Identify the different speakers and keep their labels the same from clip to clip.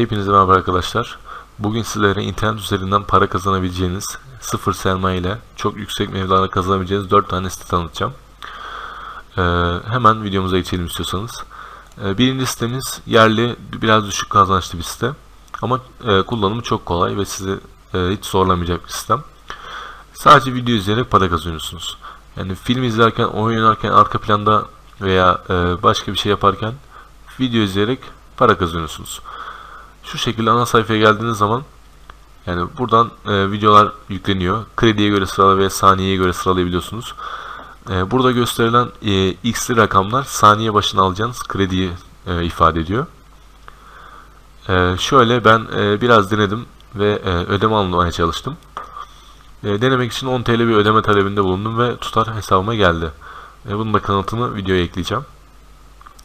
Speaker 1: Hepinize merhaba arkadaşlar. Bugün sizlere internet üzerinden para kazanabileceğiniz sıfır sermaye ile çok yüksek mevlalar kazanabileceğiniz 4 tane site tanıtacağım. Ee, hemen videomuza geçelim istiyorsanız. Ee, birinci sitemiz yerli biraz düşük kazançlı bir site. Ama e, kullanımı çok kolay ve sizi e, hiç zorlamayacak bir sistem. Sadece video izleyerek para kazanıyorsunuz. Yani film izlerken, oyun oynarken, arka planda veya e, başka bir şey yaparken video izleyerek para kazanıyorsunuz. Şu şekilde ana sayfaya geldiğiniz zaman yani buradan e, videolar yükleniyor. Krediye göre sırala ve saniyeye göre sıralayabiliyorsunuz. E, burada gösterilen e, x'li rakamlar saniye başına alacağınız krediyi e, ifade ediyor. E, şöyle ben e, biraz denedim ve e, ödeme almaya çalıştım. E, denemek için 10 TL bir ödeme talebinde bulundum ve tutar hesabıma geldi. E, bunun da kanıtını videoya ekleyeceğim.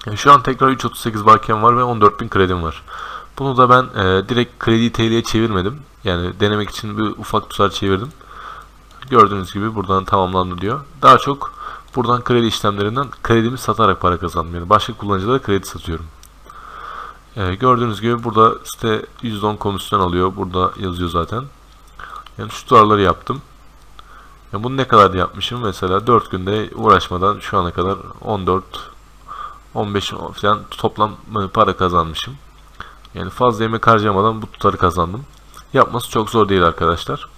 Speaker 1: E, şu an tekrar 3.38 bakiyen var ve 14.000 kredim var. Bunu da ben e, direkt kredi TL'ye çevirmedim. Yani denemek için bir ufak tutar çevirdim. Gördüğünüz gibi buradan tamamlandı diyor. Daha çok buradan kredi işlemlerinden kredimi satarak para kazandım. Yani başka kullanıcılara kredi satıyorum. E, gördüğünüz gibi burada site %10 komisyon alıyor. Burada yazıyor zaten. Yani şu tutarları yaptım. Yani bunu ne kadar yapmışım? Mesela 4 günde uğraşmadan şu ana kadar 14 15 falan toplam para kazanmışım. Yani fazla yemek harcamadan bu tutarı kazandım. Yapması çok zor değil arkadaşlar.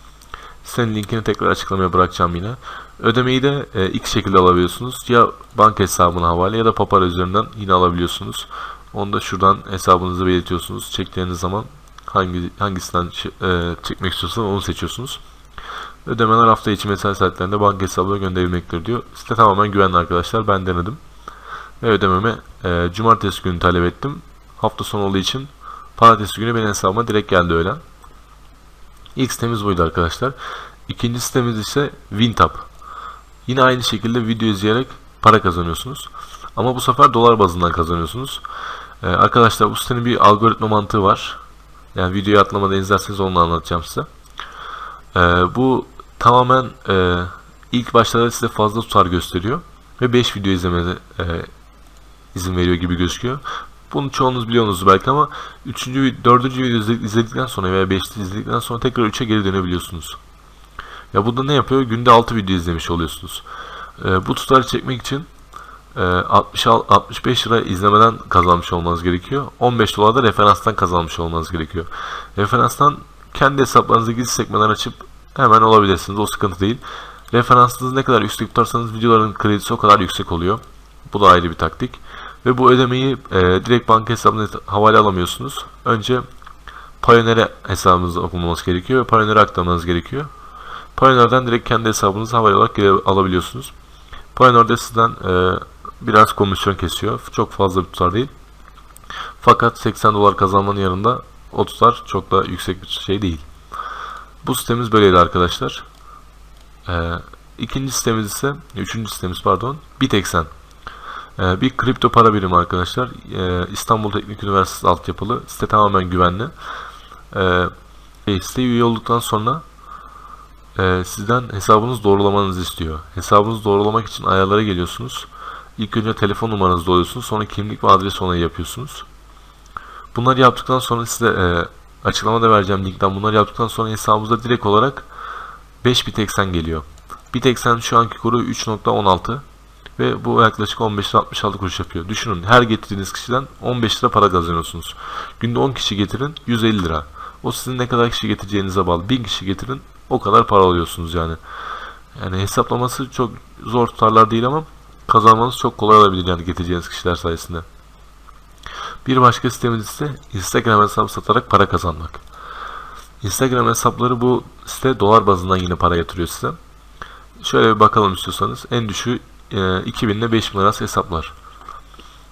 Speaker 1: Senin linkini tekrar açıklamaya bırakacağım yine. Ödemeyi de e, iki şekilde alabiliyorsunuz. Ya banka hesabına havale ya da Papara üzerinden yine alabiliyorsunuz. Onu da şuradan hesabınızı belirtiyorsunuz. Çektiğiniz zaman hangi hangisinden e, çekmek istiyorsanız onu seçiyorsunuz. Ödemeler hafta içi mesai saatlerinde banka hesabına gönderilmektir diyor. Site tamamen güvenli arkadaşlar. Ben denedim. Ve ödememi e, cumartesi günü talep ettim. Hafta sonu olduğu için pazartesi günü benim hesabıma direkt geldi öğlen. İlk sitemiz buydu arkadaşlar. İkinci sitemiz ise Wintap. Yine aynı şekilde video izleyerek para kazanıyorsunuz. Ama bu sefer dolar bazından kazanıyorsunuz. Ee, arkadaşlar bu sitenin bir algoritma mantığı var. Yani videoyu atlamadan izlerseniz onu anlatacağım size. Ee, bu tamamen e, ilk başlarda size fazla tutar gösteriyor. Ve 5 video izlemenize e, izin veriyor gibi gözüküyor. Bunu çoğunuz biliyorsunuz belki ama 3. 4. video izledikten sonra veya 5. izledikten sonra tekrar 3'e geri dönebiliyorsunuz. Ya burada ne yapıyor? Günde 6 video izlemiş oluyorsunuz. E, bu tutarı çekmek için e, 60 65 lira izlemeden kazanmış olmanız gerekiyor. 15 dolar da referanstan kazanmış olmanız gerekiyor. Referanstan kendi hesaplarınızı gizli sekmeler açıp hemen olabilirsiniz. O sıkıntı değil. Referansınızı ne kadar yüksek tutarsanız videoların kredisi o kadar yüksek oluyor. Bu da ayrı bir taktik. Ve bu ödemeyi e, direkt banka hesabına havale alamıyorsunuz. Önce Payoneer'e hesabınızı okunması gerekiyor ve Payoneer'e aktarmanız gerekiyor. Payoneer'den direkt kendi hesabınızı havale olarak alabiliyorsunuz. Payoneer'de sizden e, biraz komisyon kesiyor. Çok fazla bir tutar değil. Fakat 80 dolar kazanmanın yanında o tutar çok da yüksek bir şey değil. Bu sitemiz böyleydi arkadaşlar. Ee, ikinci sitemiz ise, üçüncü sitemiz pardon, Bitexen. Ee, bir kripto para birimi arkadaşlar. Ee, İstanbul Teknik Üniversitesi altyapılı. Site tamamen güvenli. Ee, siteye üye olduktan sonra e, sizden hesabınızı doğrulamanızı istiyor. Hesabınızı doğrulamak için ayarlara geliyorsunuz. İlk önce telefon numaranızı doluyorsunuz. Sonra kimlik ve adres onayı yapıyorsunuz. Bunları yaptıktan sonra size e, açıklamada vereceğim linkten bunları yaptıktan sonra hesabınıza direkt olarak 5 Bitexen geliyor. Bitexen şu anki kuru 3.16 ve bu yaklaşık 15 lira 66 kuruş yapıyor. Düşünün her getirdiğiniz kişiden 15 lira para kazanıyorsunuz. Günde 10 kişi getirin 150 lira. O sizin ne kadar kişi getireceğinize bağlı. 1000 kişi getirin o kadar para alıyorsunuz yani. Yani hesaplaması çok zor tutarlar değil ama kazanmanız çok kolay olabilir yani getireceğiniz kişiler sayesinde. Bir başka sitemiz ise Instagram hesabı satarak para kazanmak. Instagram hesapları bu site dolar bazından yine para yatırıyor size. Şöyle bir bakalım istiyorsanız en düşüğü e, 2000 ile 5000 arası hesaplar.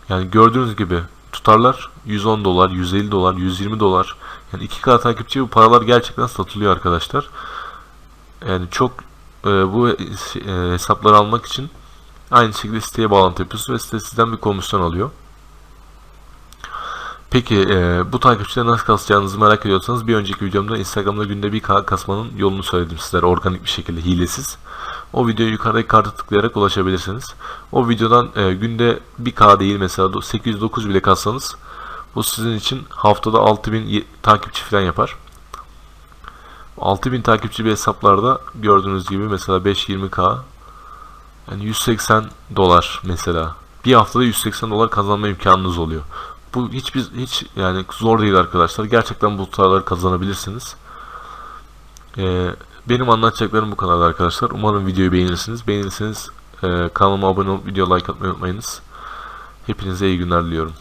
Speaker 1: Yani gördüğünüz gibi tutarlar 110 dolar, 150 dolar, 120 dolar. Yani 2K takipçi bu paralar gerçekten satılıyor arkadaşlar. Yani çok e, bu e, hesapları almak için aynı şekilde siteye bağlantı yapıyorsunuz ve site sizden bir komisyon alıyor. Peki e, bu takipçileri nasıl kasacağınızı merak ediyorsanız bir önceki videomda Instagram'da günde bir K kasmanın yolunu söyledim sizlere organik bir şekilde hilesiz. O videoyu yukarıdaki kartı tıklayarak ulaşabilirsiniz. O videodan e, günde 1K değil mesela 809 bile kassanız Bu sizin için haftada 6000 ye- takipçi falan yapar. 6000 takipçi bir hesaplarda gördüğünüz gibi mesela 5-20k yani 180 dolar mesela. Bir haftada 180 dolar kazanma imkanınız oluyor. Bu hiçbir hiç yani zor değil arkadaşlar. Gerçekten bu tutarları kazanabilirsiniz. Ee, benim anlatacaklarım bu kadar arkadaşlar. Umarım videoyu beğenirsiniz. Beğenirseniz e, kanalıma abone olup video like atmayı unutmayınız. Hepinize iyi günler diliyorum.